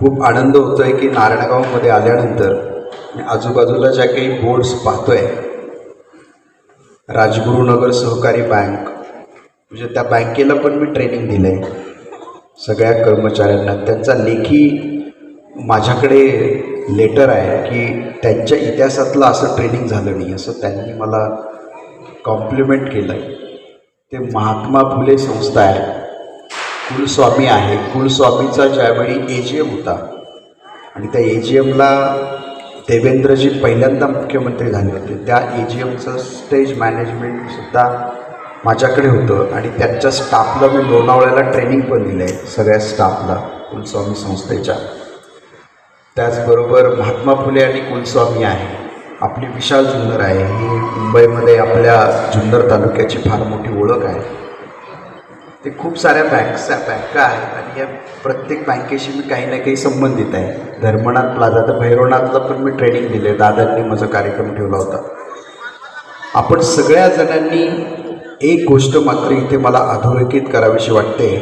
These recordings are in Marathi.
खूप आनंद होतो आहे की नारायणगावमध्ये आल्यानंतर मी आजूबाजूला ज्या काही बोर्ड्स पाहतो आहे राजगुरुनगर सहकारी बँक म्हणजे त्या बँकेला पण मी ट्रेनिंग दिलं आहे सगळ्या कर्मचाऱ्यांना. त्यांचा लेखी माझ्याकडे लेटर आहे की त्यांच्या इतिहासातलं असं ट्रेनिंग झालं नाही असं त्यांनी मला कॉम्प्लिमेंट केलं आहे ते महात्मा फुले संस्था आहे. कुलस्वामी आहे. कुलस्वामीचा ज्यावेळी ए जी एम होता आणि त्या ए जी एमला देवेंद्रजी पहिल्यांदा मुख्यमंत्री झाले होते. त्या ए जी एमचं स्टेज मॅनेजमेंटसुद्धा माझ्याकडे होतं आणि त्यांच्या स्टाफला मी लोणावळ्याला ट्रेनिंग पण दिलं आहे सगळ्या स्टाफला कुलस्वामी संस्थेच्या. त्याचबरोबर महात्मा फुले आणि कुलस्वामी आहे. आपली विशाल जुन्नर आहे. ही मुंबईमध्ये आपल्या जुन्नर तालुक्याची फार मोठी ओळख आहे. ते खूप साऱ्या बँक्स बँका आहेत आणि या प्रत्येक बँकेशी मी काही ना काही संबंधित आहे. धर्मनाथ प्लाझा तर भैरवनाथला पण मी ट्रेनिंग दिले दादांनी माझा कार्यक्रम ठेवला होता. आपण सगळ्या जणांनी एक गोष्ट मात्र इथे मला अधोरेखित करावीशी वाटते.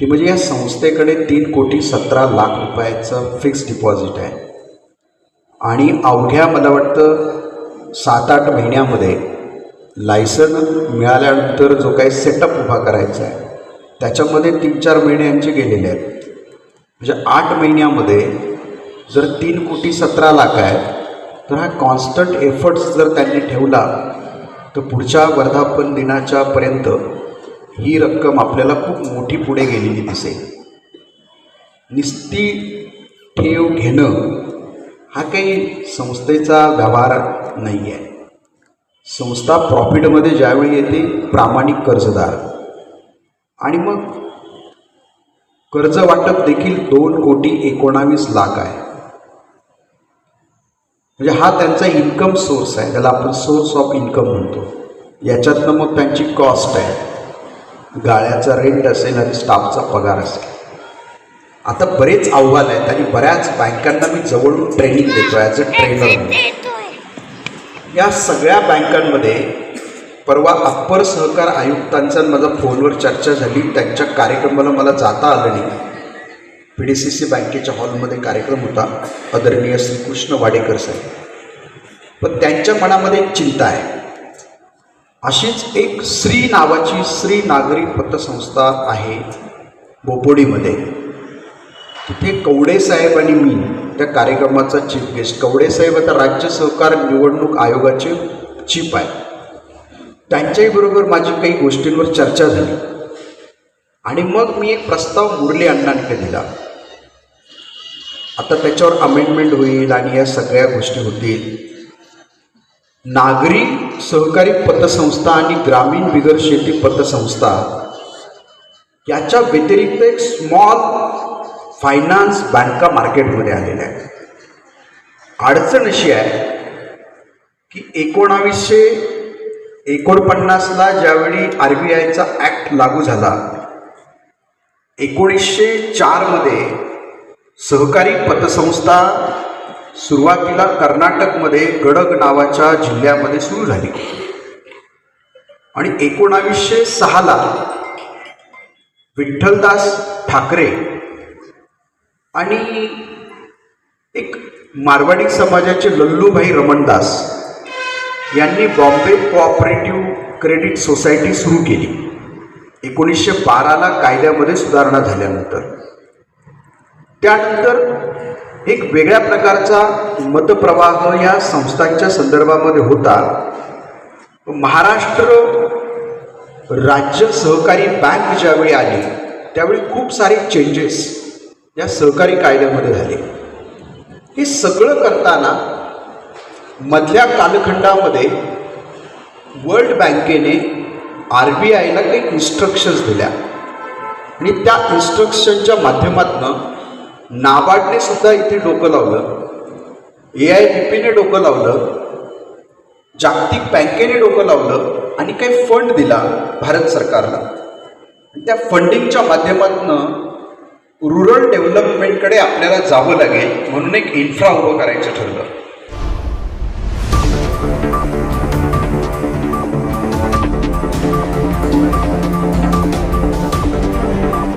ती म्हणजे या संस्थेकडे तीन कोटी सतरा लाख रुपयाचं फिक्स डिपॉझिट आहे. आणि अवघ्या मला वाटतं सात आठ महिन्यामध्ये लायसन मिळाल्यानंतर जो काही सेटअप उभा करायचा आहे त्याच्यामध्ये तीन चार महिने यांचे गेलेले आहेत. म्हणजे आठ महिन्यामध्ये जर तीन कोटी सतरा लाख आहे तर हा कॉन्स्टंट एफर्ट्स जर त्यांनी ठेवला तर पुढच्या वर्धापन दिनाच्या पर्यंत ही रक्कम आपल्याला खूप मोठी पुढे गेलेली दिसेल. निस्ती ठेव घेणं हा काही संस्थेचा व्यवहार नाही आहे संस्था प्रॉफिटमध्ये ज्यावेळी येते प्रामाणिक कर्जदार. आणि मग कर्ज वाटप देखील दोन कोटी एकोणावीस लाख आहे. म्हणजे हा त्यांचा इन्कम सोर्स आहे. त्याला आपण सोर्स ऑफ इन्कम म्हणतो. याच्यातनं मग त्यांची कॉस्ट आहे. गाळ्याचा रेंट असेल आणि स्टाफचा पगार असेल. आता बरेच आव्हान आहेत आणि बऱ्याच बँकांना मी जवळून ट्रेनिंग देतो. ॲज अ ट्रेनर म्हणून. या सगळ्या बँकांमध्ये परवा अप्पर सहकार आयुक्तांचा माझा फोनवर चर्चा झाली. त्यांच्या कार्यक्रमाला मला जाता आलं नाही. पी डी सी सी बँकेच्या हॉलमध्ये कार्यक्रम होता. आदरणीय श्रीकृष्ण वाडेकर साहेब. पण त्यांच्या मनामध्ये एक चिंता आहे. अशीच एक श्री नावाची श्री नागरी पतसंस्था आहे बोपोडीमध्ये. तिथे कवडे साहेब आणि मी त्या कार्यक्रमाचा चीफ गेस्ट. कवडे साहेब आता राज्य सहकार निवडणूक आयोगाचे चीफ आहे त्यांच्याही बरोबर माझी काही गोष्टींवर चर्चा झाली. आणि मग मी एक प्रस्ताव मुरली अण्णांकडे दिला. आता त्याच्यावर अमेंडमेंट होईल आणि या सगळ्या गोष्टी होतील. नागरी सहकारी पतसंस्था आणि ग्रामीण बिगर शेती पतसंस्था याच्या व्यतिरिक्त एक स्मॉल फायनान्स बँका मार्केटमध्ये आलेल्या आहेत अडचण अशी आहे की एकोणावीसशे एकोणपन्नासला ज्यावेळी आर बी आयचा ॲक्ट लागू झाला एकोणीसशे चारमध्ये सहकारी पतसंस्था सुरुवातीला कर्नाटकमध्ये गडग नावाच्या जिल्ह्यामध्ये सुरू झाली. आणि एकोणावीसशे सहाला विठ्ठलदास ठाकरे आणि एक मारवाडी समाजाचे लल्लूभाई रमणदास यांनी बॉम्बे कोऑपरेटिव्ह क्रेडिट सोसायटी सुरू केली. एकोणीसशे बाराला कायद्यामध्ये सुधारणा झाल्यानंतर. त्यानंतर एक वेगळ्या प्रकारचा मतप्रवाह या संस्थांच्या संदर्भामध्ये होता. महाराष्ट्र राज्य सहकारी बँक ज्यावेळी आली त्यावेळी खूप सारे चेंजेस या सहकारी कायद्यामध्ये झाले. हे सगळं करताना मधल्या कालखंडामध्ये वर्ल्ड बँकेने आर बी आयला काही इन्स्ट्रक्शन्स दिल्या. आणि त्या इन्स्ट्रक्शनच्या माध्यमातून नाबार्डने सुद्धा इथे डोकं लावलं ए आय बी पीने डोकं लावलं जागतिक बँकेने डोकं लावलं आणि काही फंड दिला भारत सरकारला. त्या फंडिंगच्या माध्यमातून रुरल डेव्हलपमेंटकडे आपल्याला जावं लागेल म्हणून एक इन्फ्रा उभं करायचं ठरलं.